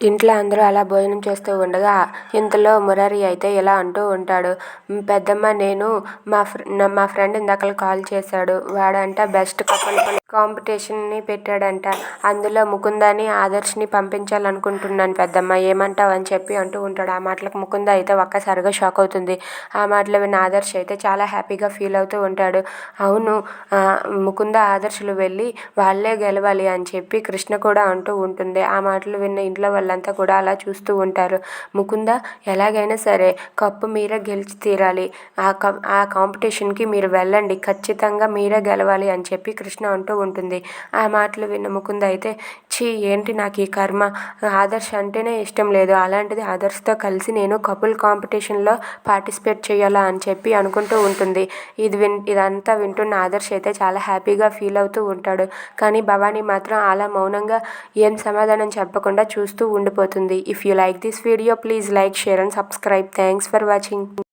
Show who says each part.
Speaker 1: ఇంట్లో అందరూ అలా భోజనం చేస్తూ ఉండగా ఇంతలో మురారి అయితే ఇలా అంటూ ఉంటాడు. పెద్దమ్మ నేను మా ఫ్రె మా ఫ్రెండ్ ఇందాకలా కాల్ చేశాడు. వాడంట బెస్ట్ కపుల్ కాంపిటీషన్ని పెట్టాడంట. అందులో ముకుందని ఆదర్శ్ని పంపించాలనుకుంటున్నాను పెద్దమ్మ ఏమంటావు అని చెప్పి అంటూ ఉంటాడు. ఆ మాటలకు ముకుంద అయితే ఒక్కసారిగా షాక్ అవుతుంది. ఆ మాటలు విన్న ఆదర్శ్ అయితే చాలా హ్యాపీగా ఫీల్ అవుతూ ఉంటాడు. అవును ముకుంద ఆదర్శులు వెళ్ళి వాళ్ళే గెలవాలి అని చెప్పి కృష్ణ కూడా అంటూ ఉంటుంది. ఆ మాటలు విన్న ఇంట్లో వాళ్ళంతా కూడా అలా చూస్తూ ఉంటారు. ముకుంద ఎలాగైనా సరే కప్పు మీరే గెలిచి తీరాలి. ఆ కప్ ఆ కాంపిటీషన్కి మీరు వెళ్ళండి. ఖచ్చితంగా మీరే గెలవాలి అని చెప్పి కృష్ణ అంటూ ఉంటుంది. ఆ మాటలు విన్న ముకుంద అయితే ఛీ ఏంటి నాకు ఈ కర్మ? ఆదర్శ్ అంటేనే ఇష్టం లేదు. అలాంటిది ఆదర్శ్తో కలిసి నేను కపుల్ కాంపిటీషన్లో పార్టిసిపేట్ చేయాలా అని చెప్పి అనుకుంటూ ఉంటుంది. ఇది విన్ ఇదంతా వింటున్న ఆదర్శ్ అయితే చాలా హ్యాపీగా ఫీల్ అవుతూ ఉంటాడు. కానీ భవానీ మాత్రం అలా మౌనంగా ఏం సమాధానం చెప్పకుండా చూస్తూ ఉండిపోతుంది. If you like this video please like share and subscribe thanks for watching